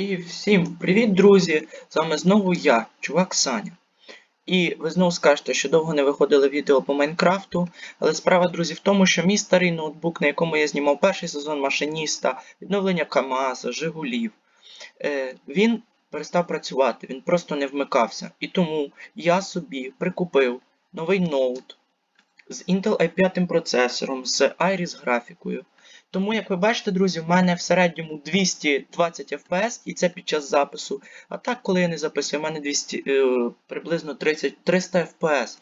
І всім привіт, друзі! З вами знову я, чувак Саня. І ви знову скажете, що довго не виходили відео по Майнкрафту, але справа, друзі, в тому, що мій старий ноутбук, на якому я знімав перший сезон машиніста, відновлення КАМАЗа, Жигулів, е, він перестав працювати, він просто не вмикався. І тому я собі прикупив новий ноут з Intel i5 процесором, з Iris графікою. Тому, як ви бачите, друзі, в мене в середньому 220 FPS, і це під час запису. А так, коли я не записую, в мене 200, е, приблизно 30, 300 FPS.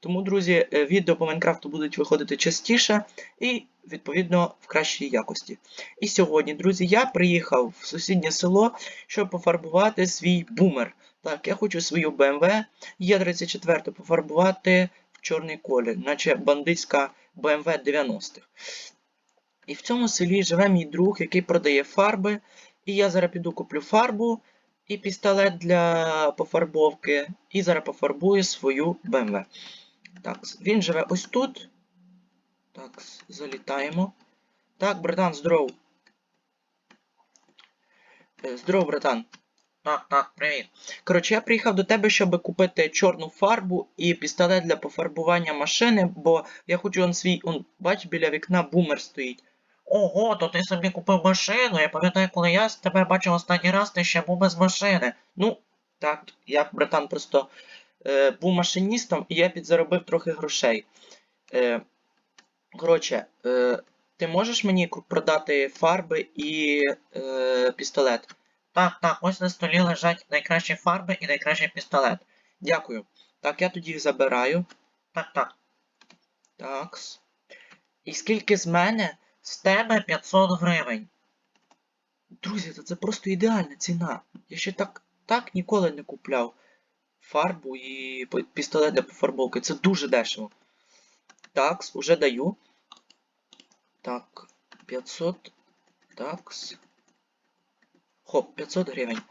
Тому, друзі, е, відео по Майнкрафту будуть виходити частіше і, відповідно, в кращій якості. І сьогодні, друзі, я приїхав в сусіднє село, щоб пофарбувати свій бумер. Так, я хочу свою BMW Е34 пофарбувати в чорний колір, наче бандитська BMW 90-х. І в цьому селі живе мій друг, який продає фарби. І я зараз піду куплю фарбу і пістолет для пофарбовки. І зараз пофарбую свою BMW. Так, він живе ось тут. Так, залітаємо. Так, братан, здоров. Е, Здоров, братан. Так, так, привіт. Коротше, я приїхав до тебе, щоб купити чорну фарбу і пістолет для пофарбування машини, бо я хочу он свій, он, бач, біля вікна бумер стоїть. Ого, то ти собі купив машину. Я пам'ятаю, коли я тебе бачив останній раз, ти ще був без машини. Ну, так, я, братан, просто е, був машиністом і я підзаробив трохи грошей. Е, коротше, е, ти можеш мені продати фарби і е, пістолет? Так, так, ось на столі лежать найкращі фарби і найкращий пістолет. Дякую. Так, я тоді їх забираю. Так, так. Такс. І скільки з мене? З тебе 500 гривень. Друзі, це просто ідеальна ціна. Я ще так, так ніколи не купляв фарбу і пістолет для пофарбовки. Це дуже дешево. Такс, уже даю. Так, 500. Такс. Хоп, 500 гривень.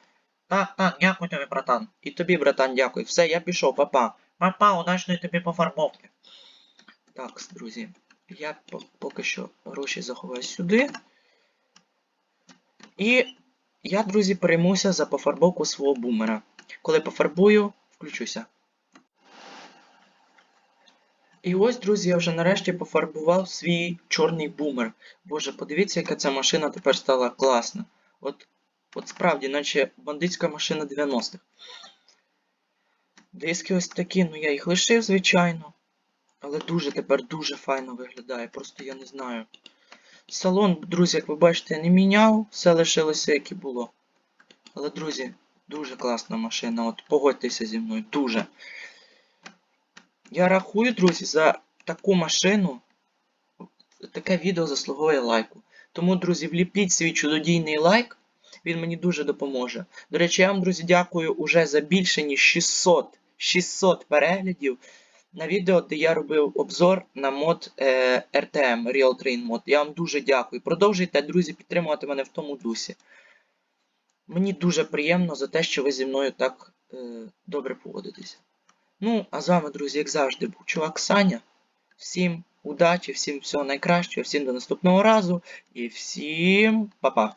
Так, так, дякую тобі, братан. І тобі, братан, дякую. Все, я пішов, папа. Папа, удачної тобі пофарбовки. Так, друзі. Я поки що гроші заховаю сюди. І я, друзі, переймуся за пофарбовку свого бумера. Коли пофарбую, включуся. І ось, друзі, я вже нарешті пофарбував свій чорний бумер. Боже, подивіться, яка ця машина тепер стала класна. От, от справді, наче бандитська машина 90-х. Диски ось такі, ну я їх лишив, звичайно. Але дуже тепер дуже файно виглядає, просто я не знаю. Салон, друзі, як ви бачите, не міняв, все лишилося, як і було. Але, друзі, дуже класна машина, от погодьтеся зі мною, дуже. Я рахую, друзі, за таку машину. Таке відео заслуговує лайку. Тому, друзі, вліпіть свій чудодійний лайк, він мені дуже допоможе. До речі, я вам, друзі, дякую уже за більше ніж 600, 600 переглядів на відео, де я робив обзор на мод е, RTM Real Train Mod. Я вам дуже дякую. Продовжуйте, друзі, підтримувати мене в тому дусі. Мені дуже приємно за те, що ви зі мною так е, добре поводитеся. Ну, а з вами, друзі, як завжди, був чувак Саня. Всім удачі, всім всього найкращого, всім до наступного разу і всім па-па!